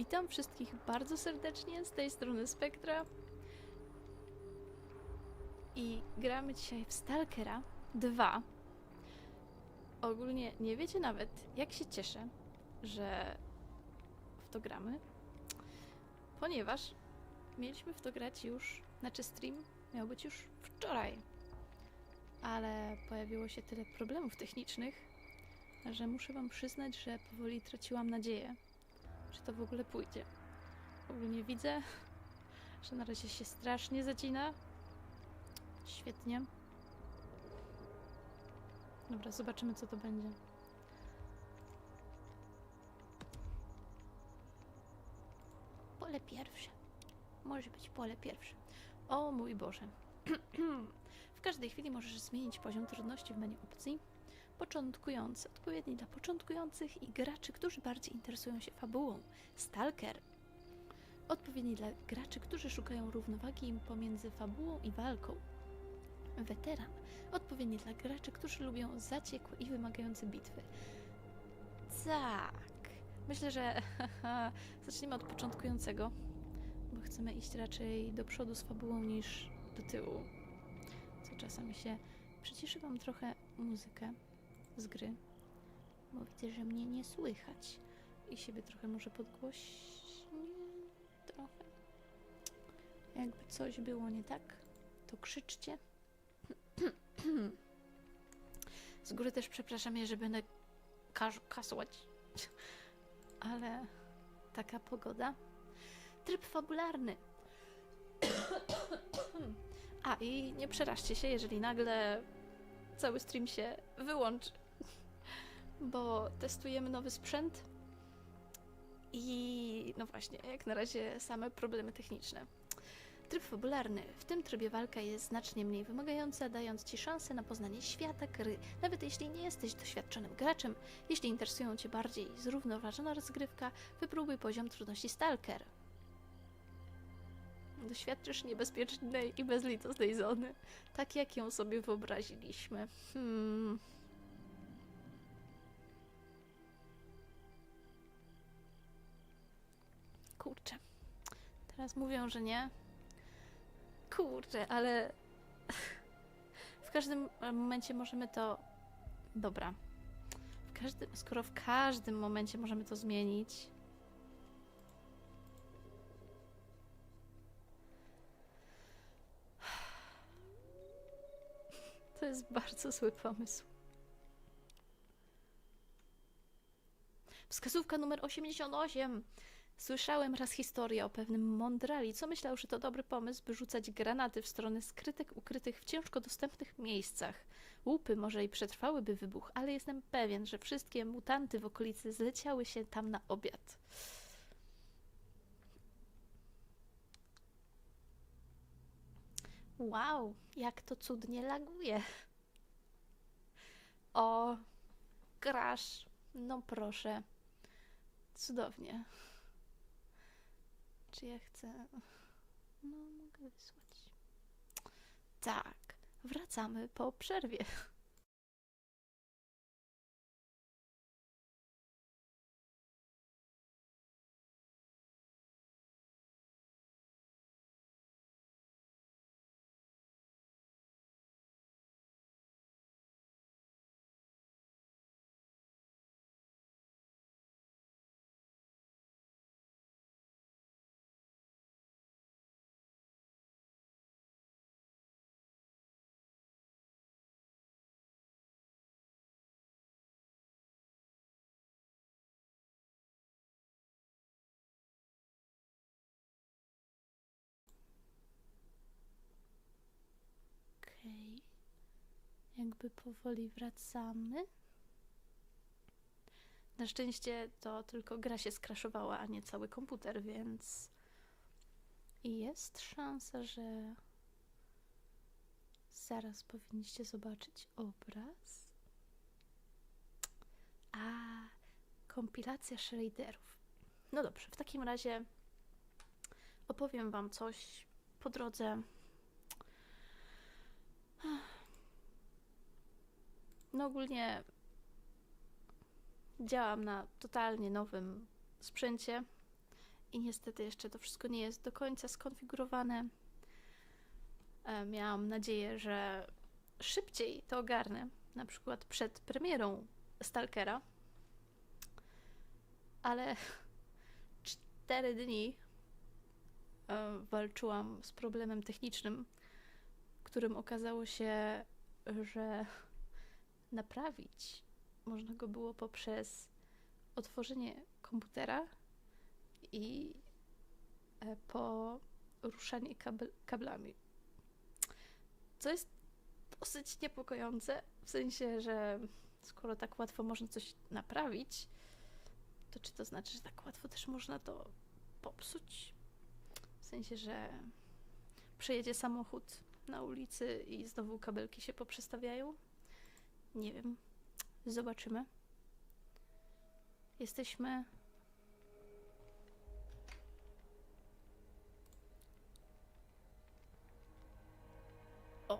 Witam wszystkich bardzo serdecznie z tej strony Spektra. I gramy dzisiaj w Stalkera 2. Ogólnie nie wiecie nawet, jak się cieszę, że w to gramy, ponieważ mieliśmy w to grać już, znaczy stream miał być już wczoraj, ale pojawiło się tyle problemów technicznych, że muszę wam przyznać, że powoli traciłam nadzieję, czy to w ogóle pójdzie. Ogólnie widzę, że na razie się strasznie zacina. Świetnie. Dobra, zobaczymy co to będzie. Pole pierwsze. Może być pole pierwsze. O mój Boże. w każdej chwili możesz zmienić poziom trudności w menu opcji. Początkujący, odpowiedni dla początkujących i graczy, którzy bardziej interesują się fabułą. Stalker. Odpowiedni dla graczy, którzy szukają równowagi pomiędzy fabułą i walką. Weteran. Odpowiedni dla graczy, którzy lubią zaciekłe i wymagające bitwy. Tak. Myślę, że zaczniemy od początkującego, bo chcemy iść raczej do przodu z fabułą niż do tyłu. Co czasami się przyciszy Wam trochę muzykę z gry, bo widzę, że mnie nie słychać i siebie trochę może podgłośnie trochę. Jakby coś było nie tak, to krzyczcie. Z góry też przepraszam, że będę kasłać, ale taka pogoda. Tryb fabularny. A i nie przeraźcie się, jeżeli nagle cały stream się wyłączy, bo testujemy nowy sprzęt i no właśnie, jak na razie same problemy techniczne. Tryb fabularny. W tym trybie walka jest znacznie mniej wymagająca, dając Ci szansę na poznanie świata gry, nawet jeśli nie jesteś doświadczonym graczem. Jeśli interesują Cię bardziej zrównoważona rozgrywka, wypróbuj poziom trudności Stalker. Doświadczysz niebezpiecznej i bezlitosnej zony, tak jak ją sobie wyobraziliśmy. Hmm. Kurczę. Teraz mówią, że nie. Kurczę, ale w każdym momencie możemy to. Dobra. W każdym, skoro w każdym momencie możemy to zmienić. To jest bardzo zły pomysł. Wskazówka numer 88. Słyszałem raz historię o pewnym mądrali, co myślał, że to dobry pomysł, by rzucać granaty w stronę skrytek ukrytych w ciężko dostępnych miejscach. Łupy może i przetrwałyby wybuch, ale jestem pewien, że wszystkie mutanty w okolicy zleciały się tam na obiad. Wow, jak to cudnie laguje. O, crash. No proszę. Cudownie. Czy ja chcę. No, mogę wysłać. Tak, wracamy po przerwie. Jakby powoli wracamy. Na szczęście to tylko gra się skraszowała, a nie cały komputer, więc jest szansa, że zaraz powinniście zobaczyć obraz. A, kompilacja shaderów. No dobrze, w takim razie opowiem Wam coś po drodze. No ogólnie działam na totalnie nowym sprzęcie i niestety jeszcze to wszystko nie jest do końca skonfigurowane. E, Miałam nadzieję, że szybciej to ogarnę, na przykład przed premierą Stalkera, ale cztery dni e, walczyłam z problemem technicznym, którym okazało się, że naprawić można go było poprzez otworzenie komputera i e, poruszanie kabel, kablami. Co jest dosyć niepokojące, w sensie, że skoro tak łatwo można coś naprawić, to czy to znaczy, że tak łatwo też można to popsuć? W sensie, że przejedzie samochód na ulicy i znowu kabelki się poprzestawiają? Nie wiem. Zobaczymy. Jesteśmy. O!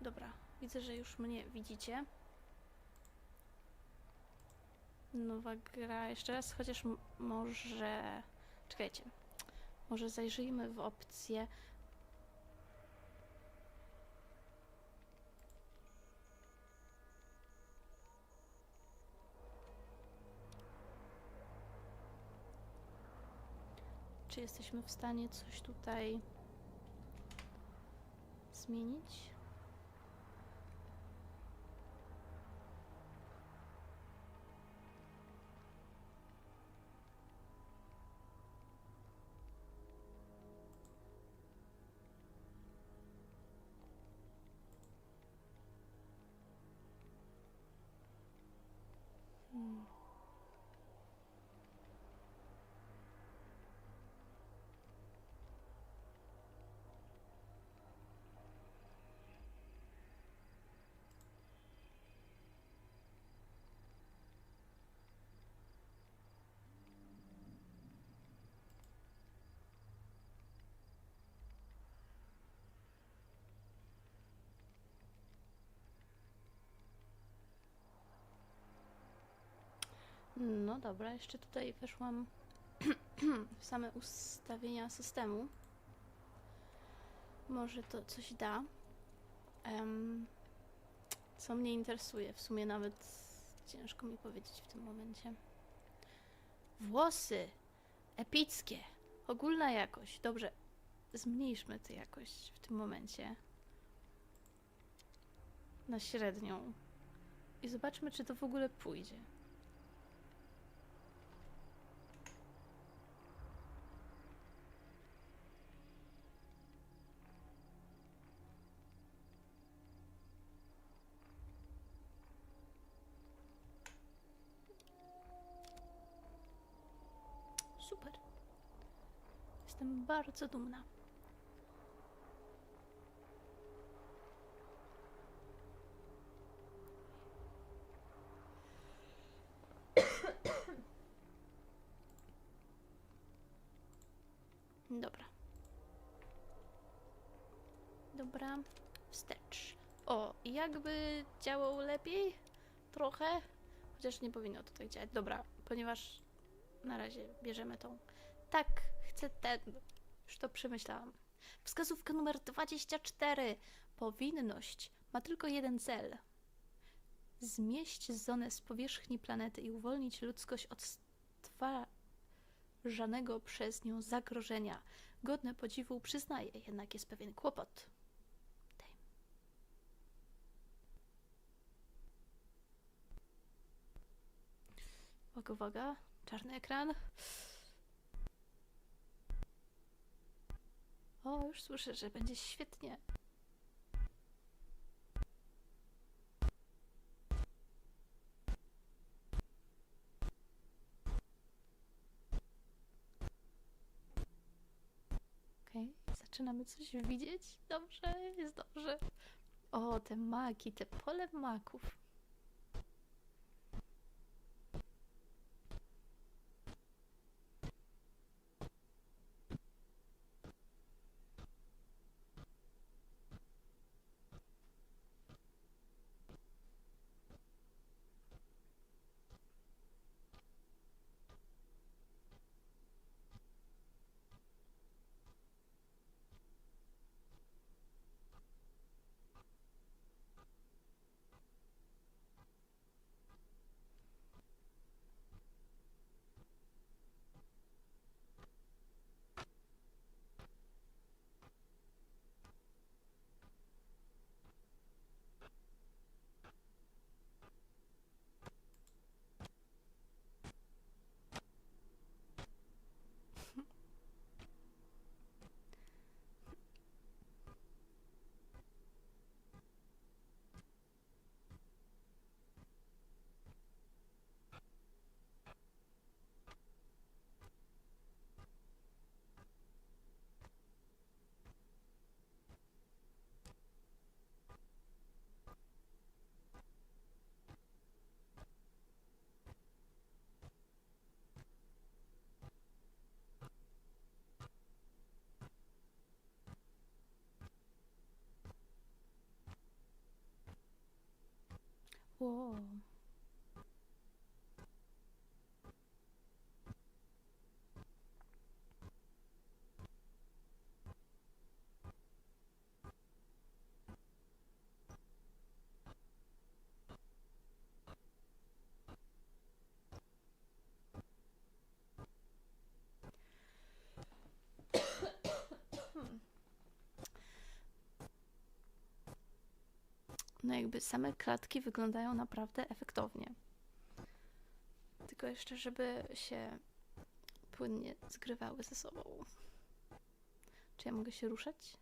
Dobra, widzę, że już mnie widzicie. Nowa gra, jeszcze raz, chociaż może. Czekajcie. Może zajrzyjmy w opcję. Czy jesteśmy w stanie coś tutaj zmienić? No dobra, jeszcze tutaj weszłam w same ustawienia systemu. Może to coś da. Em, co mnie interesuje, w sumie nawet ciężko mi powiedzieć w tym momencie. Włosy! Epickie! Ogólna jakość. Dobrze, zmniejszmy tę jakość w tym momencie. Na średnią. I zobaczmy, czy to w ogóle pójdzie. Super. Jestem bardzo dumna. Dobra. Dobra, wstecz. O, jakby działał lepiej? Trochę? Chociaż nie powinno to tak działać. Dobra, ponieważ na razie bierzemy tą. Tak, chcę ten. Już to przemyślałam. Wskazówka numer 24. Powinność ma tylko jeden cel. Zmieść zonę z powierzchni planety i uwolnić ludzkość od stwarzanego przez nią zagrożenia. Godne podziwu przyznaję, jednak jest pewien kłopot. Daj. Uwaga, uwaga. Czarny ekran. O, już słyszę, że będzie świetnie. Okej, zaczynamy coś widzieć. Dobrze, jest dobrze. O, te maki, te pole maków. Wow. No jakby same klatki wyglądają naprawdę efektownie. Tylko jeszcze, żeby się płynnie zgrywały ze sobą. Czy ja mogę się ruszać?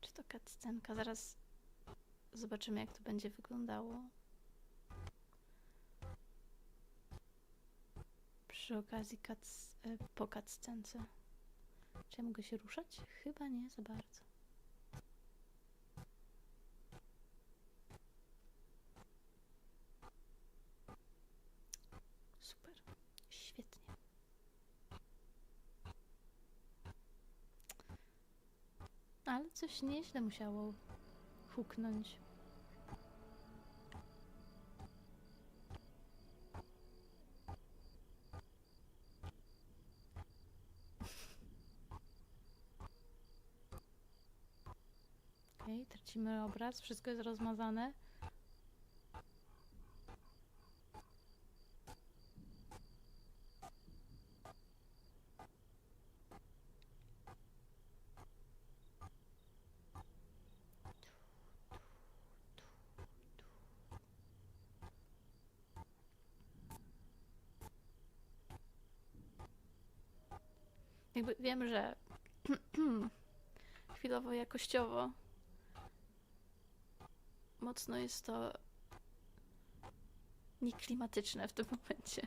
Czy to cutscenka? Zaraz zobaczymy, jak to będzie wyglądało. Przy okazji cuts, e, po cutscence. Czy ja mogę się ruszać? Chyba nie za bardzo. Super. Świetnie. Ale coś nieźle musiało huknąć. Okej, tracimy obraz, wszystko jest rozmazane. Jakby wiem, że chwilowo jakościowo mocno jest to nieklimatyczne w tym momencie.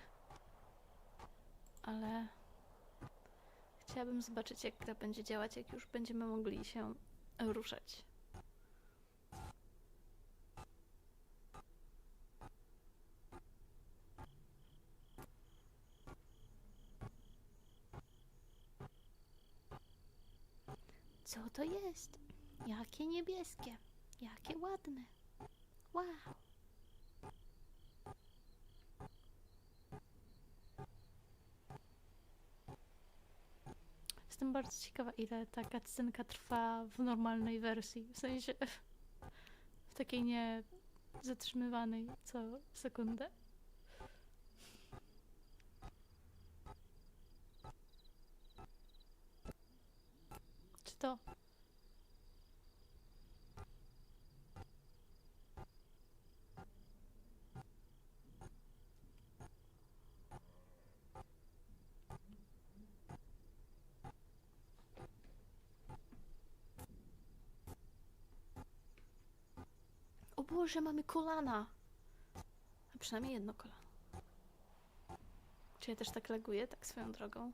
Ale chciałabym zobaczyć, jak gra będzie działać, jak już będziemy mogli się ruszać. Co to jest? Jakie niebieskie, jakie ładne. Wow. Jestem bardzo ciekawa, ile ta cutscenka trwa w normalnej wersji. W sensie w takiej nie zatrzymywanej co sekundę. To O Boże, mamy kolana! A przynajmniej jedno kolano. Czy ja też tak leguję, tak swoją drogą?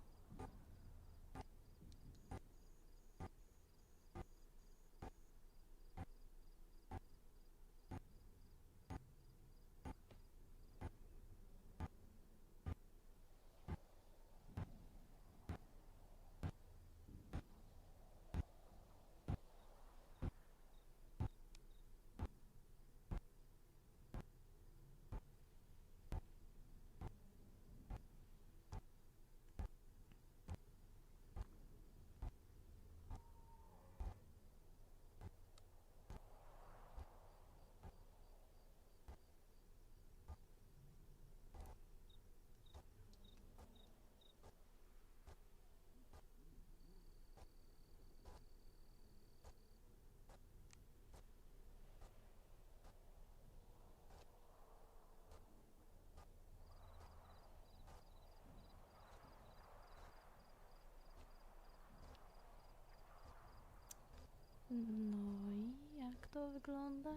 No i jak to wygląda?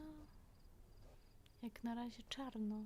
Jak na razie czarno.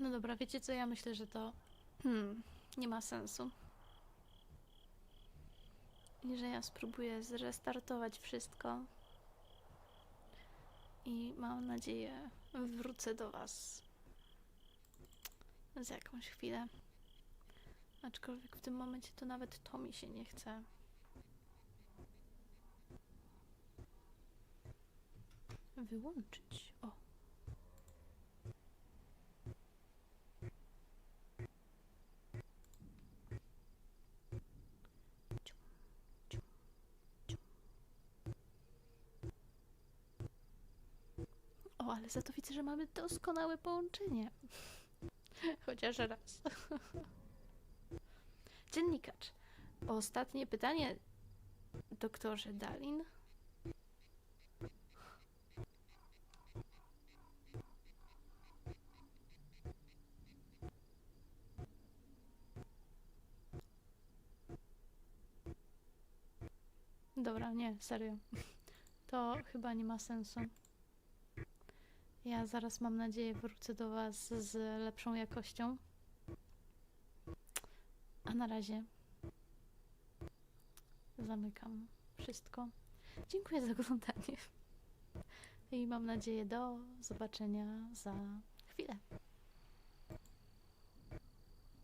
No dobra, wiecie co? Ja myślę, że to hmm, nie ma sensu. I że ja spróbuję zrestartować wszystko. I mam nadzieję, wrócę do Was za jakąś chwilę. Aczkolwiek w tym momencie to nawet to mi się nie chce. Wyłączyć. O. Cium, cium, cium. O, ale za to widzę, że mamy doskonałe połączenie. Chociaż raz. Dziennikarz. Ostatnie pytanie, doktorze Dalin. Dobra, nie, serio. To chyba nie ma sensu. Ja zaraz mam nadzieję wrócę do Was z lepszą jakością. A na razie zamykam wszystko. Dziękuję za oglądanie. I mam nadzieję do zobaczenia za chwilę.